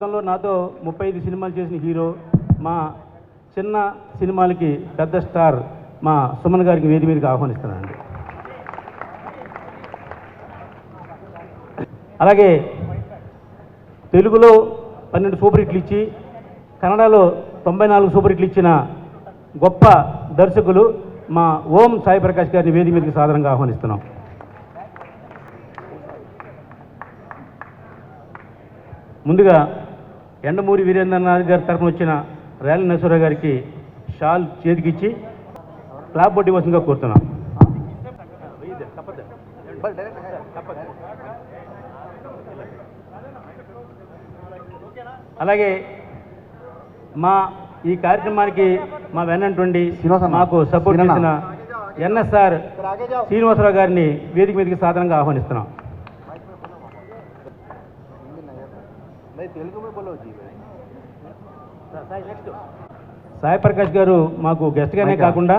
గతంలో నాతో ముప్పై ఐదు సినిమాలు చేసిన హీరో మా చిన్న సినిమాలకి పెద్ద స్టార్ మా సుమన్ గారికి వేది మీదకి ఆహ్వానిస్తున్నానండి. అలాగే తెలుగులో పన్నెండు సూపర్ హిట్లు ఇచ్చి కన్నడలో తొంభై నాలుగు సూపర్ హిట్లు ఇచ్చిన గొప్ప దర్శకులు మా ఓం సాయి ప్రకాష్ గారిని వేది మీదకి సాధారణంగా ఆహ్వానిస్తున్నాం. ముందుగా ఎండమూరి వీరేంద్రనాథ్ గారి తరఫున వచ్చిన రేల నరసింహరావు గారికి షాల్ చేతికిచ్చి క్లాప్ బొడ్డి వసంగా కోరుతున్నాం అలాగే మా ఈ కార్యక్రమానికి మా వెన్నంటుండి శ్రీనివాసన్న. మాకు సపోర్ట్ చేసిన. ఎన్ఎస్ఆర్ శ్రీనివాసరావు గారిని వేదిక మీదకి సాధారణంగా ఆహ్వానిస్తున్నాం సాయి ప్రకాష్ గారు మాకు గెస్ట్గానే. కాకుండా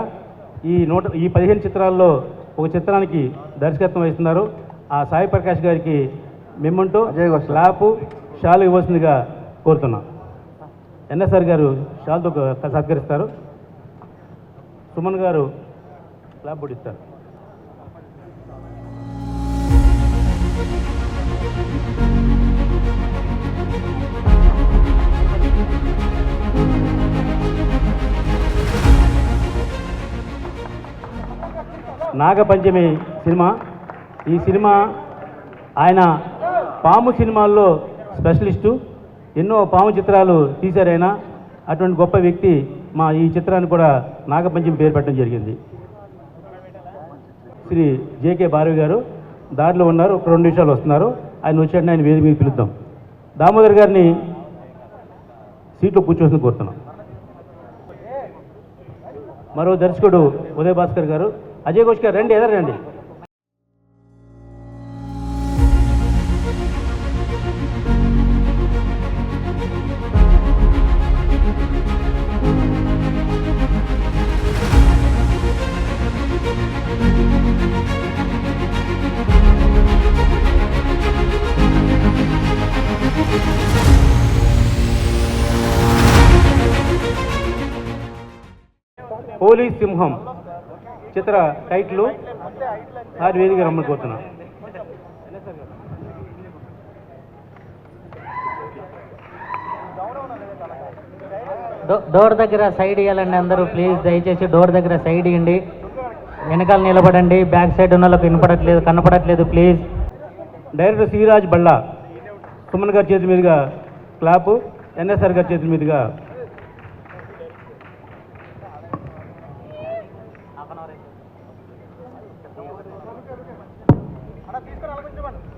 ఈ నూట ఈ పదిహేను చిత్రాల్లో ఒక చిత్రానికి దర్శకత్వం వహిస్తున్నారు. ఆ సాయి ప్రకాష్ గారికి మిమ్మంటూ. స్లాపు షాల్ ఇవ్వాల్సిందిగా కోరుతున్నాం. ఎన్ఎస్ఆర్ గారు షాల్తో సత్కరిస్తారు. సుమన్ గారు స్లాబ్ పొడిస్తారు. నాగపంచమి సినిమా. ఈ సినిమా ఆయన పాము సినిమాల్లో స్పెషలిస్టు. ఎన్నో పాము చిత్రాలు తీశారు అటువంటి గొప్ప వ్యక్తి మా ఈ చిత్రాన్ని కూడా నాగపంచమి పేరు పెట్టడం జరిగింది. శ్రీ జేకే భారవి గారు దారిలో ఉన్నారు. ఒక రెండు నిమిషాలు వస్తున్నారు. ఆయన వచ్చాడని ఆయన వేదిక మీద పిలుద్దాం. దామోదర్ గారిని సీట్లో కూర్చోవలసింది కోరుతున్నాం. మరో దర్శకుడు ఉదయ్ భాస్కర్ గారు. అజయ్ ఘోష్ గారు రండి ఎదరు రండి. పోలీస్ సింహం. చిత్ర టైటిల్ ఆది వేదిక రమ్మని కోరుతున్నా డో- డోర్ దగ్గర సైడ్ ఇవ్వాలండి అందరూ ప్లీజ్ దయచేసి డోర్ దగ్గర సైడ్ ఇవ్వండి వెనకాల నిలబడండి బ్యాక్ సైడ్ ఉన్న వాళ్ళకి వినపడట్లేదు కనపడట్లేదు ప్లీజ్. డైరెక్టర్ శ్రీరాజ్ బళ్ళా సుమన్ గారి చేతి మీదుగా క్లాపు ఎన్ఎస్ఆర్ గారి చేతి మీదుగా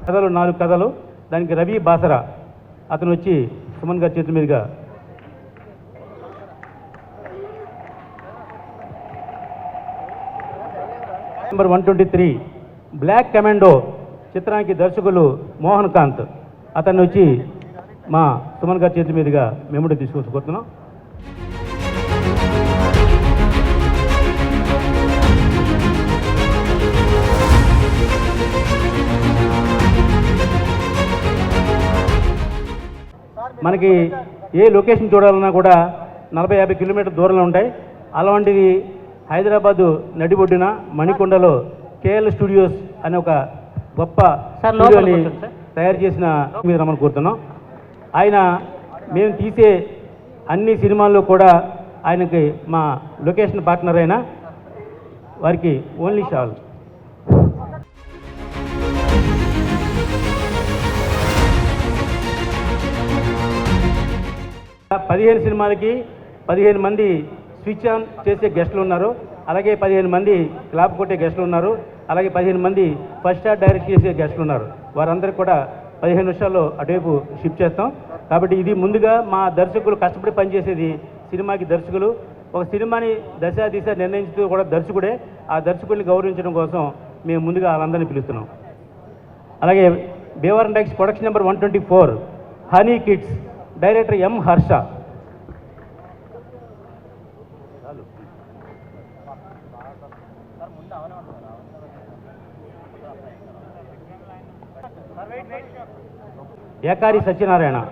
కథలు నాలుగు కథలు. దానికి రవి బాసరా. అతను వచ్చి సుమన్ గారి చేతి మీదుగా number one twenty three black commando చిత్రానికి దర్శకులు మోహన్ కాంత్. అతన్ని వచ్చి మా సుమన్ గారి చేతి మీదుగా మెమొరీ తీసుకొచ్చుకుంటున్నాం మనకి ఏ లొకేషన్ చూడాలన్నా కూడా నలభై యాభై కిలోమీటర్ దూరంలో ఉంటాయి. అలాంటిది హైదరాబాదు నడిబొడ్డున మణికొండలో కేఎల్ స్టూడియోస్ అనే ఒక గొప్ప స్టూడియోని. తయారు చేసిన మీద రమ్మని కోరుతున్నాం. ఆయన మేము తీసే అన్ని సినిమాల్లో కూడా ఆయనకి మా లొకేషన్ పార్ట్నర్ అయిన వారికి ఓన్లీ షాల్. పదిహేను సినిమాలకి పదిహేను మంది స్విచ్ ఆన్ చేసే గెస్టులు ఉన్నారు. అలాగే పదిహేను మంది క్లాప్ కొట్టే గెస్టులు ఉన్నారు. అలాగే పదిహేను మంది ఫస్ట్ షాట్ డైరెక్ట్ చేసే గెస్టులు ఉన్నారు. వారందరికీ కూడా పదిహేను నిమిషాల్లో అటువైపు షిఫ్ట్ చేస్తాం. కాబట్టి ఇది ముందుగా మా దర్శకులు కష్టపడి పనిచేసేది సినిమాకి దర్శకులు. ఒక సినిమాని దశ దిశ నిర్ణయించుతూ కూడా దర్శకుడే. ఆ దర్శకుల్ని గౌరవించడం కోసం మేము ముందుగా వాళ్ళందరినీ పిలుస్తున్నాం. అలాగే బేవర్ dykes production number one twenty four honey kids. Director M Harsha. Ekari Satyanarayana.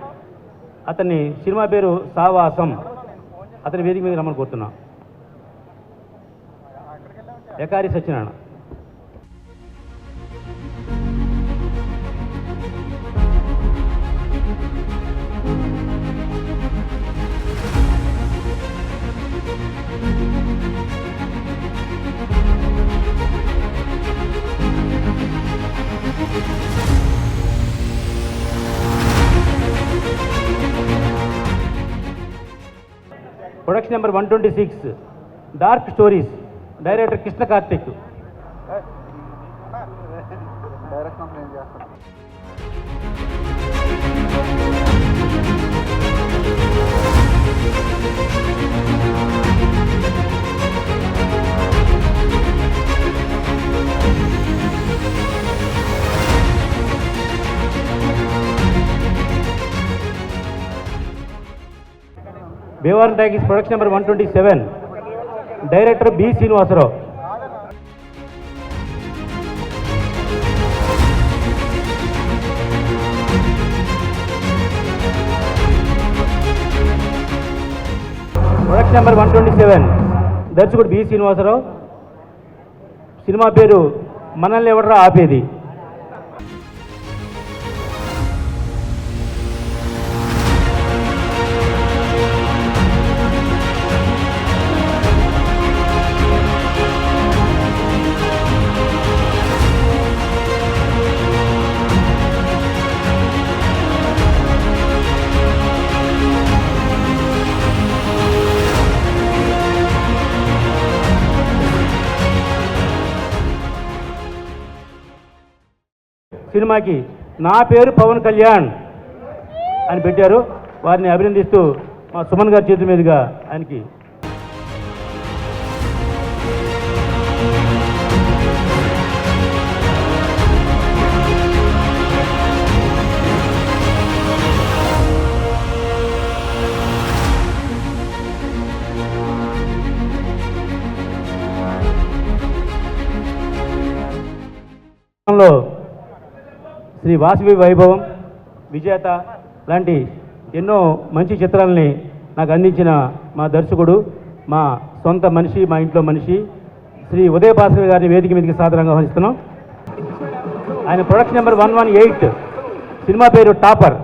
అతన్ని సినిమా పేరు సావాసం. అతని వేదిక మీద రమ్మని కోరుతున్నా. Ekari Satyanarayana. Production number one twenty six dark stories director Krishna Karthik. Bevaram talkies production number one twenty seven. Director B Srinivasarao. Production number one twenty seven. దర్శకుడు B Srinivasarao. Cinema పేరు మనల్ని ఎవడరా ఆపేది? సినిమాకి నా పేరు పవన్ కళ్యాణ్ అని పెట్టారు. వారిని అభినందిస్తూ మా సుమన్ గారి చేతుల మీదుగా ఆయనకి శ్రీ వాసవి వైభవం విజేత లాంటి ఎన్నో మంచి చిత్రాలని నాకు అందించిన మా దర్శకుడు మా సొంత మనిషి మా ఇంట్లో మనిషి శ్రీ ఉదయ భాస్కర్ గారిని వేదిక మీదకి సాధారణంగా ఆహ్వానిస్తున్నాం. ఆయన production number one one eight. Cinema పేరు టాపర్.